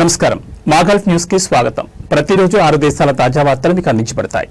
నమస్కారం. మాగల్ఫ్ న్యూస్కి స్వాగతం. ప్రతిరోజు ఆరు దేశాల తాజా వార్తలు మీకు అందించబడతాయి.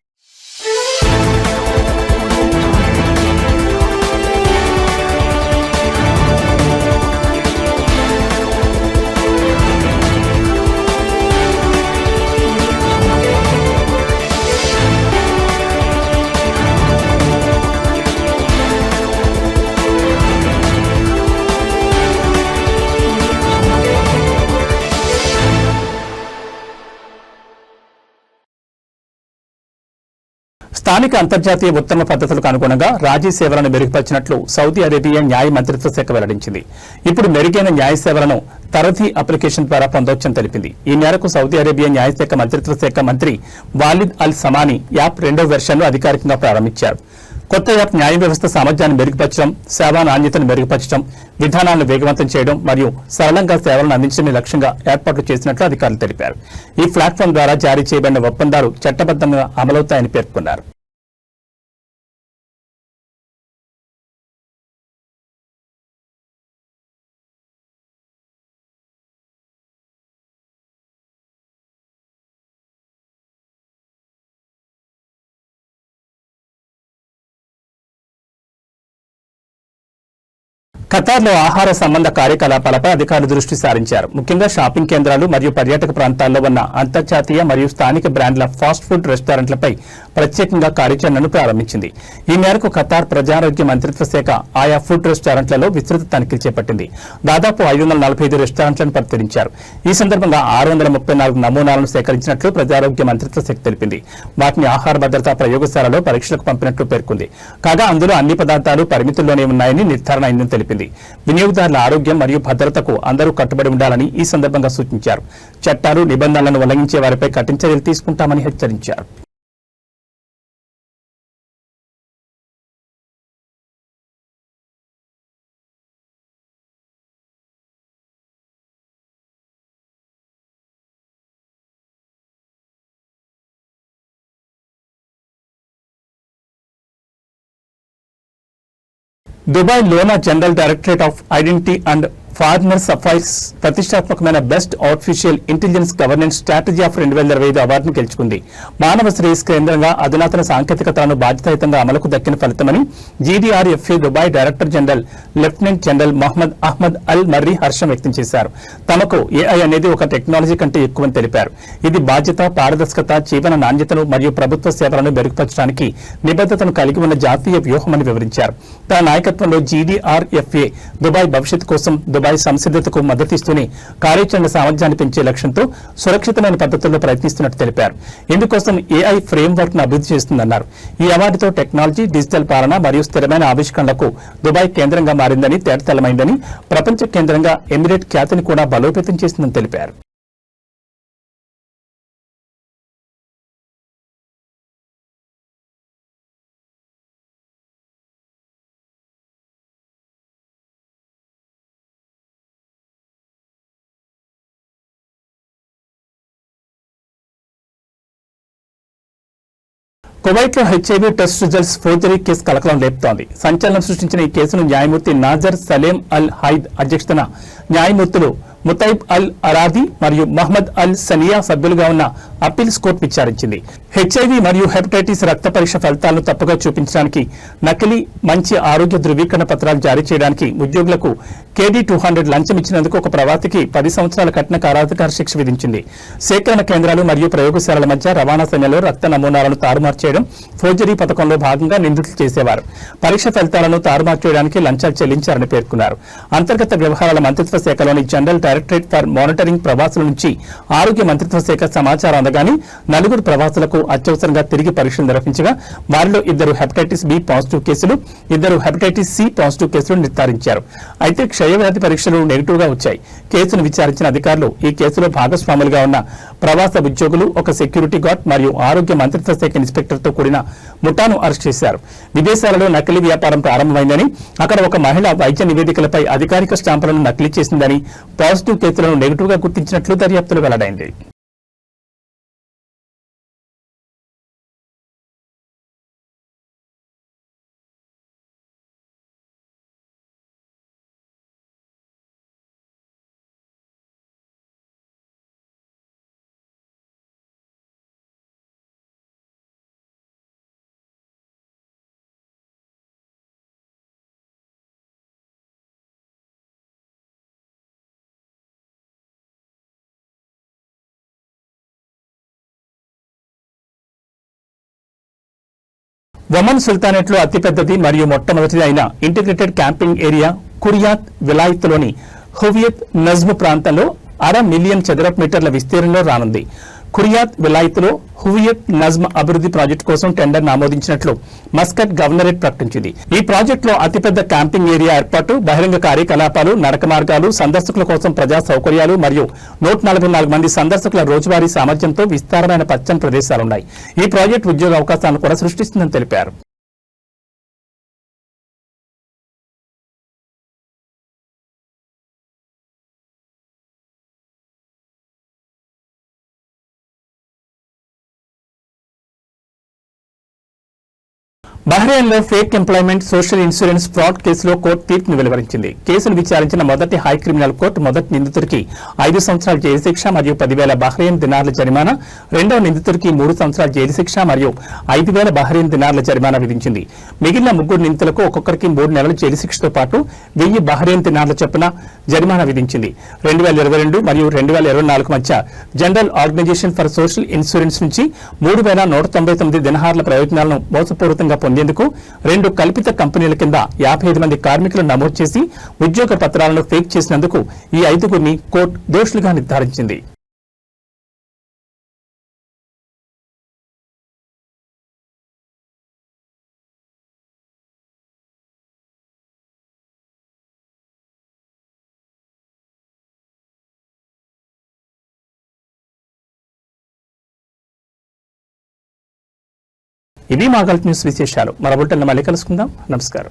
స్థానిక అంతర్జాతీయ ఉత్తమ పద్ధతులకు అనుగుణంగా రాజీ సేవలను మెరుగుపరిచినట్లు సౌదీ అరేబియా న్యాయ మంత్రిత్వ శాఖ వెల్లడించింది. ఇప్పుడు మెరుగైన న్యాయ సేవలను తరధి అప్లికేషన్ ద్వారా పొందొచ్చని తెలిపింది. ఈ మేరకు సౌదీ అరేబియా న్యాయశాఖ మంత్రిత్వ శాఖ మంత్రి వాలిద్ అల్ సమాని యాప్ రెండో వెర్షన్ను అధికారికంగా ప్రారంభించారు. కొత్త యాప్ న్యాయ వ్యవస్థ సామర్థ్యాన్ని మెరుగుపరచడం సేవా నాణ్యతను మెరుగుపరచడం విధానాలను వేగవంతం చేయడం మరియు సరళంగా సేవలను అందించడమే లక్ష్యంగా ఏర్పాట్లు చేసినట్లు అధికారులు తెలిపారు. ఈ ప్లాట్ఫామ్ ద్వారా జారీ చేయబడిన ఒప్పందాలు చట్టబద్దంగా అమలవుతాయని పేర్కొన్నారు. ఖతార్లో ఆహార సంబంధ కార్యకలాపాలపై అధికారులు దృష్టి సారించారు. ముఖ్యంగా షాపింగ్ కేంద్రాలు మరియు పర్యాటక ప్రాంతాల్లో ఉన్న అంతర్జాతీయ మరియు స్థానిక బ్రాండ్ల ఫాస్ట్ ఫుడ్ రెస్టారెంట్లపై ప్రత్యేకంగా కార్యాచరణను ప్రారంభించింది. ఈ మేరకు ఖతార్ ప్రజారోగ్య మంత్రిత్వ శాఖ ఆయా ఫుడ్ రెస్టారెంట్లలో విస్తృత తనిఖీలు చేపట్టింది. దాదాపు ఐదు వందల నలభై ఐదు రెస్టారెంట్లను పరిశీలించారు. ఈ సందర్భంగా ఆరు వందల ముప్పై నాలుగు నమూనాలను సేకరించినట్లు ప్రజారోగ్య మంత్రిత్వ శాఖ తెలిపింది. వాటిని ఆహార భద్రతా ప్రయోగశాలలో పరీక్షలకు పంపినట్లు పేర్కొంది. కాగా అందులో అన్ని పదార్థాలు పరిమితుల్లోనే ఉన్నాయని నిర్ధారణ అయిందని తెలిపింది. వినియోగదారుల ఆరోగ్యం మరియు భద్రతకు అందరూ కట్టుబడి ఉండాలని ఈ సందర్భంగా సూచించారు. చట్టాలు నిబంధనలను ఉల్లంఘించే వారిపై కఠిన చర్యలు తీసుకుంటామని హెచ్చరించారు. దుబాయ్ లోనా general directorate of identity and former affairs ప్రతిష్టాత్మకమైన best artificial intelligence governance strategy of రెండు వేల ఇరవై ఐదు అవార్డును గెలుచుకుంది. మానవ శ్రేయస్ కేంద్రంగా అధునాతన సాంకేతికతను బాధ్యతాయుతంగా అమలుకు దక్కిన ఫలితమని GDRFA Dubai director general lieutenant general Mohammed Ahmed Al Marri హర్షం వ్యక్తం చేశారు. తమకు ఏఐ అనేది ఒక టెక్నాలజీ కంటే ఎక్కువని తెలిపారు. ఇది బాధ్యత పారదర్శకత జీవన నాణ్యతను మరియు ప్రభుత్వ సేవలను మెరుగుపరచడానికి నిబద్ధతను కలిగి ఉన్న జాతీయ వ్యూహమని వివరించారు. తన నాయకత్వంలో జీడీఆర్ఎఫ్ఏ దుబాయ్ భవిష్యత్ కోసం దుబాయ్ సంసిద్ధతకు మద్దతిస్తూనే కార్యాచరణ సామర్థ్యాన్ని పెంచే లక్ష్యంతో సురక్షితమైన పద్ధతుల్లో ప్రయత్నిస్తున్నట్టు తెలిపారు. ఇందుకోసం ఏఐ ఫ్రేమ్వర్క్ను అభివృద్ధి చేస్తుందన్నారు. ఈ అవార్డుతో టెక్నాలజీ డిజిటల్ పాలన మరియు స్థిరమైన ఆవిష్కరణలకు దుబాయ్ కేంద్రంగా మారిందని తేటతెల్లమైందని ప్రపంచ కేంద్రంగా ఎమిరేట్ ఖ్యాతిని కూడా బలోపేతం చేసిందని తెలిపారు. కువైట్లో HIV test results forgery case కలకలం లేపుతోంది సంచలనం సృష్టించిన ఈ కేసును న్యాయమూర్తి నాజర్ సలేం అల్ హైద్ అధ్యక్షతన న్యాయమూర్తులు ముతైబ్ అల్ అరాది మరియు మహ్మద్ అల్ సనియా సభ్యులుగా ఉన్న అప్పీల్స్ కోర్టు విచారించింది. హెచ్ఐవి మరియు హెపటైటిస్ రక్త పరీక్ష ఫలితాలను తప్పుగా చూపించడానికి నకిలీ మంచి ఆరోగ్య ధృవీకరణ పత్రాలు జారీ చేయడానికి ఉద్యోగులకు కేడీ టూ హండ్రెడ్ లంచం ఇచ్చినందుకు ఒక ప్రవాతికి పది సంవత్సరాల కఠిన కారాధికార శిక్ష విధించింది. సేకరణ కేంద్రాలు మరియు ప్రయోగశాలల మధ్య రవాణా సమయంలో రక్త నమూనాలను తారుమారు చేయడం ఫోర్జరీ పథకంలో భాగంగా నిందితులు చేసేవారు. పరీక్ష ఫలితాలను తారుమారు చేయడానికి లంచాలు చెల్లించారని పేర్కొన్నారు. అంతర్గత వ్యవహారాల మంత్రిత్వ శాఖలోని జనరల్ డైరెక్టరేట్ ఫర్ మానిటరింగ్ ప్రవాసుల నుంచి ఆరోగ్య మంత్రిత్వ శాఖ సమాచారం అందగానే నలుగురు ప్రవాసులకు అత్యవసరంగా తిరిగి పరీక్షలు నిర్వహించగా వారిలో ఇద్దరు హెపటైటిస్ బి పాజిటివ్ కేసులు ఇద్దరు హెపటైటిస్ సి పాజిటివ్ కేసులు నిర్ధారించారు. అయితే క్షయవ్యాధి పరీక్షలు నెగిటివ్గా వచ్చాయి. కేసును విచారించిన అధికారులు ఈ కేసులో భాగస్వాములుగా ఉన్న ప్రవాస ఉద్యోగులు ఒక సెక్యూరిటీ గార్డ్ మరియు ఆరోగ్య మంత్రిత్వ శాఖ ఇన్స్పెక్టర్తో కూడిన ముఠాను అరెస్ట్ చేశారు. విదేశాలలో నకిలీ వ్యాపారం ప్రారంభమైందని అక్కడ ఒక మహిళ వైద్య నివేదికలపై అధికారిక స్టాంపులను నకిలీ చేసిందని పాజిటివ్ కేసులను నెగిటివ్గా గుర్తించినట్లు దర్యాప్తులు వెల్లడైంది. ఒమన్ సుల్తానేట్లో అతిపెద్దది మరియు మొట్టమొదటిది అయిన ఇంటిగ్రేటెడ్ క్యాంపింగ్ ఏరియా కురియాత్ విలాయత్లోని హువియత్ నజ్మ్ ప్రాంతంలో అర మిలియన్ చదరపు మీటర్ల విస్తీర్ణంలో రానుంది. కురియాత్ విలాయత్లో హువియత్ నజ్మ్ అభివృద్ధి ప్రాజెక్టు కోసం టెండర్ ఆమోదించినట్లు మస్కట్ గవర్నరేట్ ప్రకటించింది. ఈ ప్రాజెక్టులో అతిపెద్ద క్యాంపింగ్ ఏరియా ఏర్పాటు బహిరంగ కార్యకలాపాలు నడక మార్గాలు సందర్శకుల కోసం ప్రజా సౌకర్యాలు మరియు నూట నలభై నాలుగు మంది సందర్శకుల రోజువారీ సామర్థ్యంతో విస్తారమైన పచ్చని ప్రదేశాలున్నాయి. ఈ ప్రాజెక్టు ఉద్యోగ అవకాశాలను కూడా సృష్టిస్తుందని తెలిపారు. బహ్రెయిన్లో fake employment social insurance fraud కేసులో కోర్టు తీర్పును వెలువరించింది. కేసును విచారించిన మొదటి హై క్రిమినల్ కోర్టు మొదటి నిందితుడికి ఐదు సంవత్సరాల జైలు శిక్ష మరియు పదివేల బహ్రెయిన్ దినార్ల జరిమానా రెండవ నిందితుడికి మూడు సంవత్సరాల జైలు శిక్ష మరియు ఐదు వేల బహ్రెయిన్ దినార్ల జరిమానా విధించింది. మిగిలిన ముగ్గురు నిందితులకు ఒక్కొక్కరికి మూడు నెలల జైలు శిక్షతో పాటు వెయ్యి బహ్రెయిన్ దినార్ల చొప్పున జరిమానా విధించింది. రెండు వేల ఇరవై రెండు మరియు రెండు వేల ఇరవై నాలుగు మధ్య general organization for social insurance నుంచి మూడు వేల నూట తొంభై తొమ్మిది దినహార్ల ప్రయోజనాలను మోసపూరితంగా పొందేందుకు రెండు కల్పిత కంపెనీల కింద యాభై ఐదు మంది కార్మికులు నమోదు చేసి ఉద్యోగ పత్రాలను ఫేక్ చేసినందుకు ఈ ఐదుగురిని కోర్టు దోషులుగా నిర్ధారించింది. ఇవి మా గల్ఫ్ న్యూస్ విశేషాలు. మరొకటి మళ్ళీ కలుసుకుందాం. నమస్కారం.